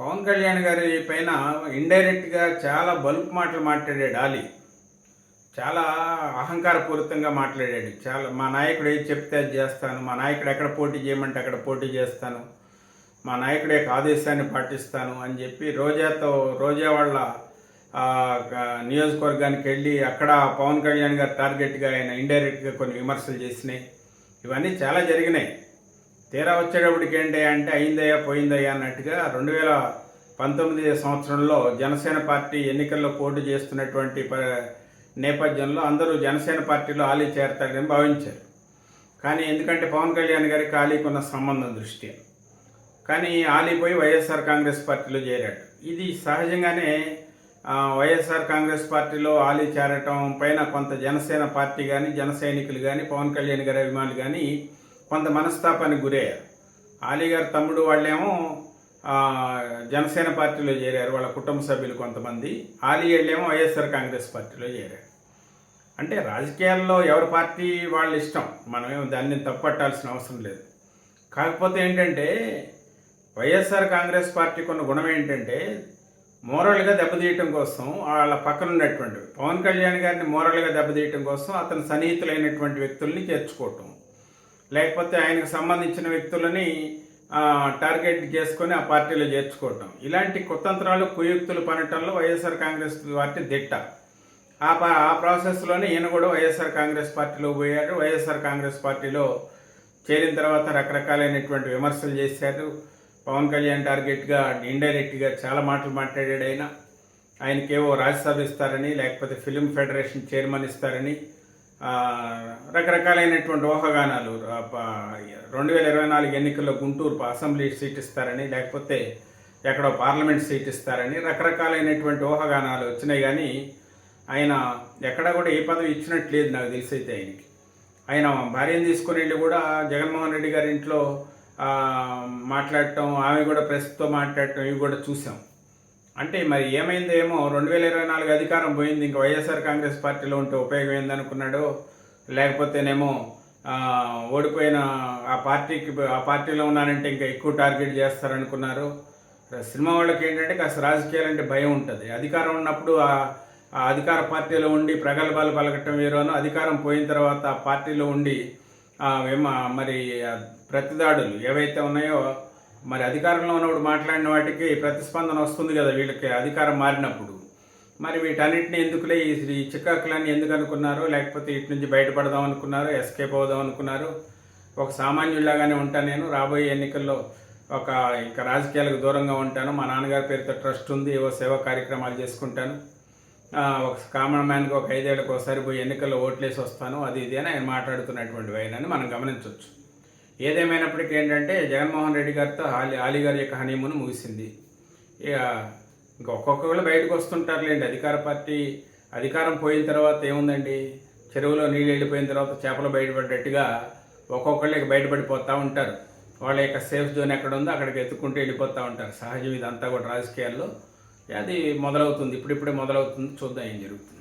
పవన్ కళ్యాణ్ గారి పైన ఇండైరెక్ట్గా చాలా బల్క్ మాటలు మాట్లాడాడు ఆలీ. చాలా అహంకారపూరితంగా మాట్లాడాడు. చాలా మా నాయకుడు ఏది చెప్తే అది చేస్తాను. మా నాయకుడు ఎక్కడ పోటీ చేయమంటే అక్కడ పోటీ చేస్తాను. మా నాయకుడు యొక్క ఆదేశాన్ని పాటిస్తాను అని చెప్పి రోజాతో రోజా వాళ్ళ నియోజకవర్గానికి వెళ్ళి అక్కడ పవన్ కళ్యాణ్ గారు టార్గెట్గా ఆయన ఇండైరెక్ట్గా కొన్ని విమర్శలు చేసినాయి. ఇవన్నీ చాలా జరిగినాయి. తీరా వచ్చేటప్పటికి ఏంటి అంటే అయిందయ్యా పోయిందయ్యా అన్నట్టుగా రెండు వేల పంతొమ్మిది సంవత్సరంలో జనసేన పార్టీ ఎన్నికల్లో పోటీ చేస్తున్నటువంటి ప నేపథ్యంలో అందరూ జనసేన పార్టీలో ఆలీ చేరతారని భావించారు. కానీ ఎందుకంటే పవన్ కళ్యాణ్ గారికి ఆలీకి ఉన్న సంబంధం దృష్ట్యా. కానీ ఆలీ పోయి వైఎస్ఆర్ కాంగ్రెస్ పార్టీలో చేరాడు. ఇది సహజంగానే వైఎస్ఆర్ కాంగ్రెస్ పార్టీలో ఆలీ చేరటం పైన కొంత జనసేన పార్టీ కానీ జన సైనికులు కానీ పవన్ కళ్యాణ్ గారి అభిమానులు కానీ కొంత మనస్తాపానికి గురయ్యారు. ఆలీ గారి తమ్ముడు వాళ్ళేమో జనసేన పార్టీలో చేరారు. వాళ్ళ కుటుంబ సభ్యులు కొంతమంది. ఆలీ వైఎస్ఆర్ కాంగ్రెస్ పార్టీలో చేరారు. అంటే రాజకీయాల్లో ఎవరి పార్టీ వాళ్ళ ఇష్టం? మనమేమో దాన్ని తప్పట్టాల్సిన అవసరం లేదు. కాకపోతే ఏంటంటే వైఎస్ఆర్ కాంగ్రెస్ పార్టీకి ఉన్న గుణం ఏంటంటే మోరల్గా దెబ్బతీయటం కోసం వాళ్ళ పక్కన ఉన్నటువంటి పవన్ కళ్యాణ్ గారిని మోరల్గా దెబ్బతీయటం కోసం అతని సన్నిహితులైనటువంటి వ్యక్తుల్ని చేర్చుకోవటం. లేకపోతే ఆయనకు సంబంధించిన వ్యక్తులని టార్గెట్ చేసుకొని ఆ పార్టీలో చేర్చుకోవటం. ఇలాంటి కుతంత్రాలు కుయుక్తులు పనటంలో వైఎస్ఆర్ కాంగ్రెస్ పార్టీ దిట్ట. ఆ ఆ ప్రాసెస్లోనే ఈయన కూడా వైఎస్ఆర్ కాంగ్రెస్ పార్టీలో పోయారు వైఎస్ఆర్ కాంగ్రెస్ పార్టీలో చేరిన తర్వాత రకరకాలైనటువంటి విమర్శలు చేశారు. పవన్ కళ్యాణ్ టార్గెట్గా ఇండైరెక్ట్గా చాలా మాటలు మాట్లాడాడు ఆయన. ఆయనకేవో రాజ్యసభ ఇస్తారని లేకపోతే ఫిలిం ఫెడరేషన్ చైర్మన్ ఇస్తారని రకరకాలైనటువంటి ఊహాగానాలు రెండు వేల ఇరవై నాలుగు ఎన్నికల్లో గుంటూరు అసెంబ్లీ సీట్ ఇస్తారని లేకపోతే ఎక్కడో పార్లమెంట్ సీట్ ఇస్తారని రకరకాలైనటువంటి ఊహాగానాలు వచ్చినాయి. కానీ ఆయన ఎక్కడ కూడా ఏ పదవి ఇచ్చినట్టు లేదు నాకు తెలిసైతే ఆయనకి. ఆయన భార్యను తీసుకుని వెళ్ళి కూడా జగన్మోహన్ రెడ్డి గారి ఇంట్లో మాట్లాడటం ఆమె కూడా ప్రెస్తో మాట్లాడటం ఇవి కూడా చూసాం. అంటే మరి ఏమైందో ఏమో రెండు వేల ఇరవై నాలుగు అధికారం పోయింది ఇంకా వైఎస్ఆర్ కాంగ్రెస్ పార్టీలో ఉంటే ఉపయోగం ఏందనుకున్నాడో లేకపోతేనేమో ఓడిపోయిన ఆ పార్టీకి ఆ పార్టీలో ఉన్నానంటే ఇంకా ఎక్కువ టార్గెట్ చేస్తారనుకున్నారు. సినిమా వాళ్ళకి ఏంటంటే కాస్త రాజకీయాలు అంటే భయం ఉంటుంది. అధికారం ఉన్నప్పుడు ఆ అధికార పార్టీలో ఉండి ప్రగల్భాలు పలకటం వేరును అధికారం పోయిన తర్వాత ఆ పార్టీలో ఉండి మరి ప్రతిదాడులు ఏవైతే ఉన్నాయో మరి అధికారంలో ఉన్నప్పుడు మాట్లాడిన వాటికి ప్రతిస్పందన వస్తుంది కదా వీళ్ళకి అధికారం మారినప్పుడు. మరి వీటన్నిటిని ఎందుకులే ఈ చిక్కాకులన్నీ ఎందుకు అనుకున్నారు? లేకపోతే ఇటు నుంచి బయటపడదాం అనుకున్నారు? ఎస్కేప్ అవుదాం అనుకున్నారు? ఒక సామాన్యుల్లాగానే ఉంటాను నేను. రాబోయే ఎన్నికల్లో ఒక ఇక రాజకీయాలకు దూరంగా ఉంటాను. మా నాన్నగారి పేరుతో ట్రస్ట్ ఉంది. ఏవో సేవా కార్యక్రమాలు చేసుకుంటాను. ఒక కామన్ మ్యాన్కి ఒక ఐదేళ్ళకి ఒకసారి పోయి ఎన్నికల్లో ఓట్లేసి వస్తాను. అది ఇది అని ఆయన మాట్లాడుతున్నటువంటి వైనని మనం గమనించవచ్చు. ఏదేమైనప్పటికీ ఏంటంటే జగన్మోహన్ రెడ్డి గారితో ఆలి ఆలీ గారి యొక్క హనీమూన్ ముగిసింది. ఇక ఇంకా ఒక్కొక్కళ్ళు బయటకు వస్తుంటారులేండి. అధికార పార్టీ అధికారం పోయిన తర్వాత ఏముందండి? చెరువులో నీళ్ళు వెళ్ళిపోయిన తర్వాత చేపలు బయటపడ్డట్టుగా ఒక్కొక్కళ్ళు ఇక బయటపడిపోతూ ఉంటారు. వాళ్ళ యొక్క సేఫ్ జోన్ ఎక్కడ ఉందో అక్కడికి ఎత్తుకుంటూ వెళ్ళిపోతూ ఉంటారు. సహజం ఇదంతా కూడా రాజకీయాల్లో. అది మొదలవుతుంది. ఇప్పుడిప్పుడే మొదలవుతుంది. చూద్దాం ఏం జరుగుతుంది.